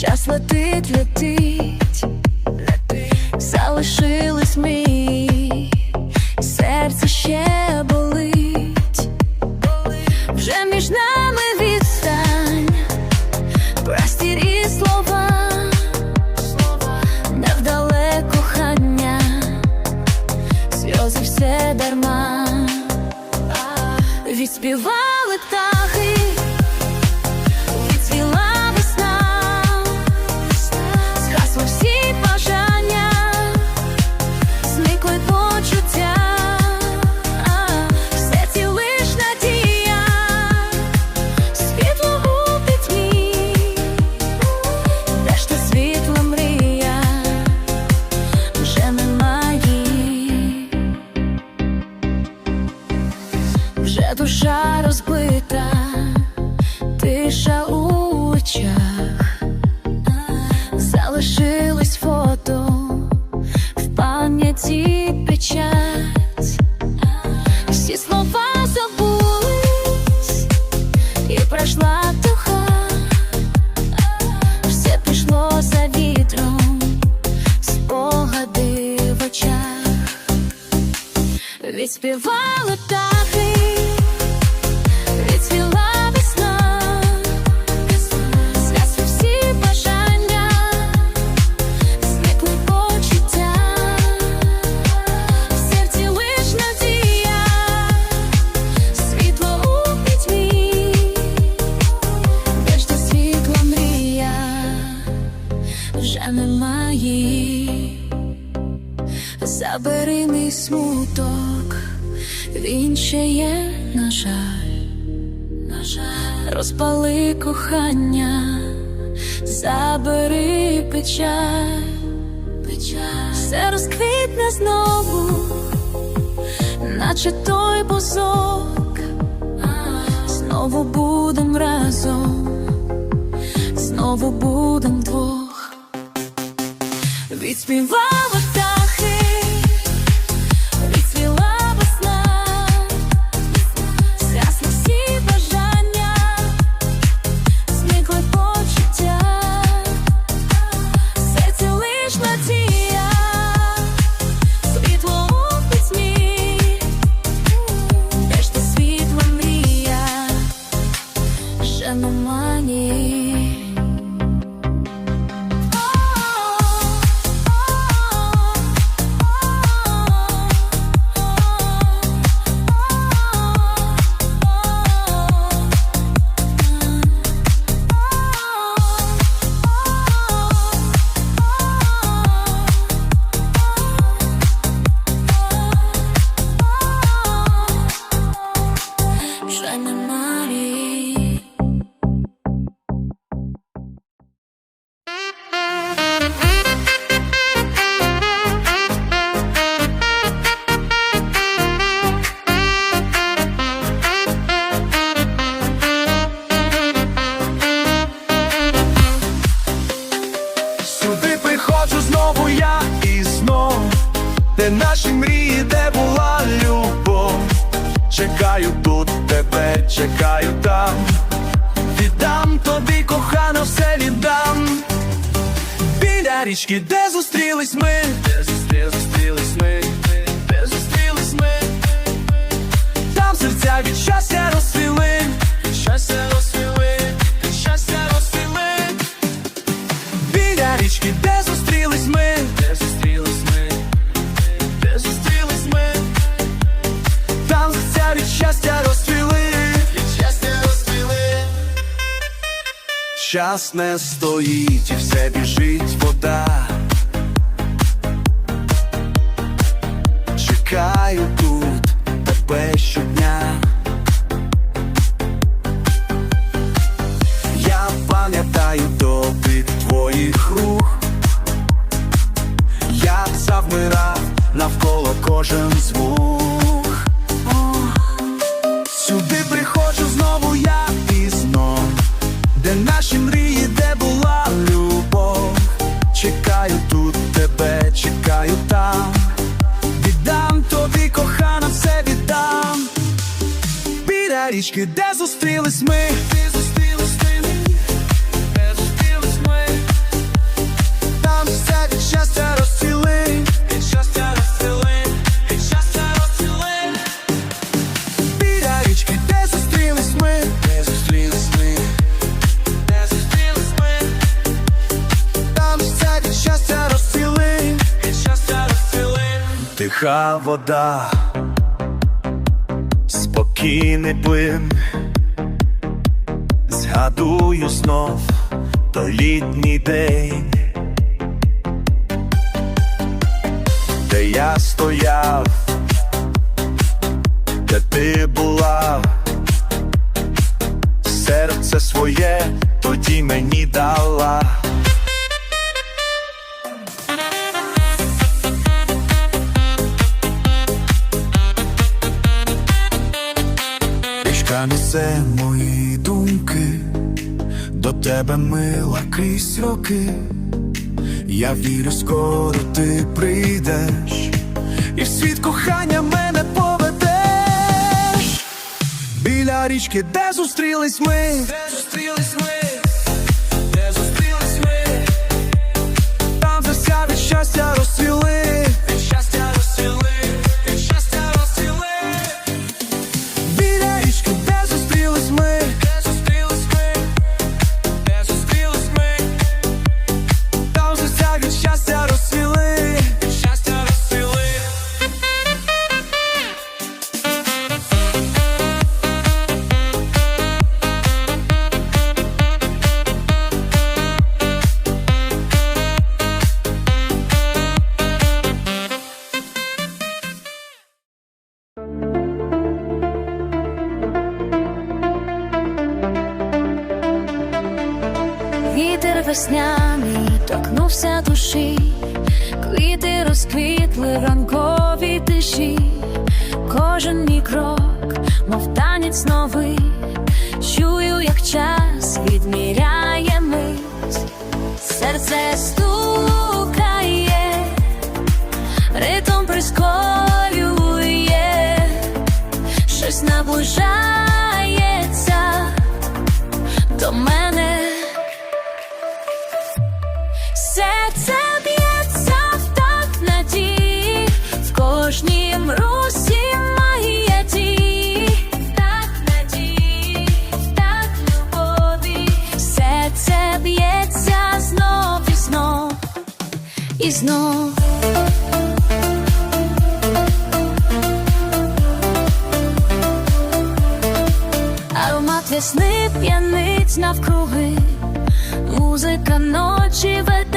час летить, летить, залишились ми, серце ще болить, вже між нами відстань, простір і слова, невдале кохання, сльози все дарма, відспівали душа розбита тиша у очах, залишилось фото в пам'яті печать, всі слова забулись, і пройшла туха, все пішло за вітром, спогади в очах, відспівали Забери мій смуток, він ще є, на жаль, на жаль, розпали кохання, забери печаль, печаль, все розквітне знову, наче той бузок, знову будем разом, знову будем двох. Відспівали ще немає. Де наші мрії, де була любов. Чекаю тут тебе, чекаю там. Віддам тобі, кохано, все віддам. Біля річки, де зустрілись ми, де зустрі- зустрілись ми, Час не стоїть і все біжить вода. Чекаю тут тебе щодня. Я пам'ятаю допит твоїх рух, як завмирав навколо кожен звук. де зустрілись ми, зустрілись ми, там все від щастя розцвіли, від щастя розцвіли, від щастя розцвіли. Біля річки, де зустрілись ми, де зустрілись ми, ми, там все тиха вода спокійний плин, згадую знов той літній день, де я стояв, де ти була, Несе мої думки, до тебе мила крізь роки. Я вірю, скоро ти прийдеш, і в світ кохання мене поведеш. Біля річки, де зустрілись ми, де зустрілись ми, весняний торкнувся душі, квіти розквітли в ранковій тиші, кожен мій крок, мов танець новий, серце б'ється знов і знов, і знов. Аромат весни п'яниць навкруги, музика ночі веде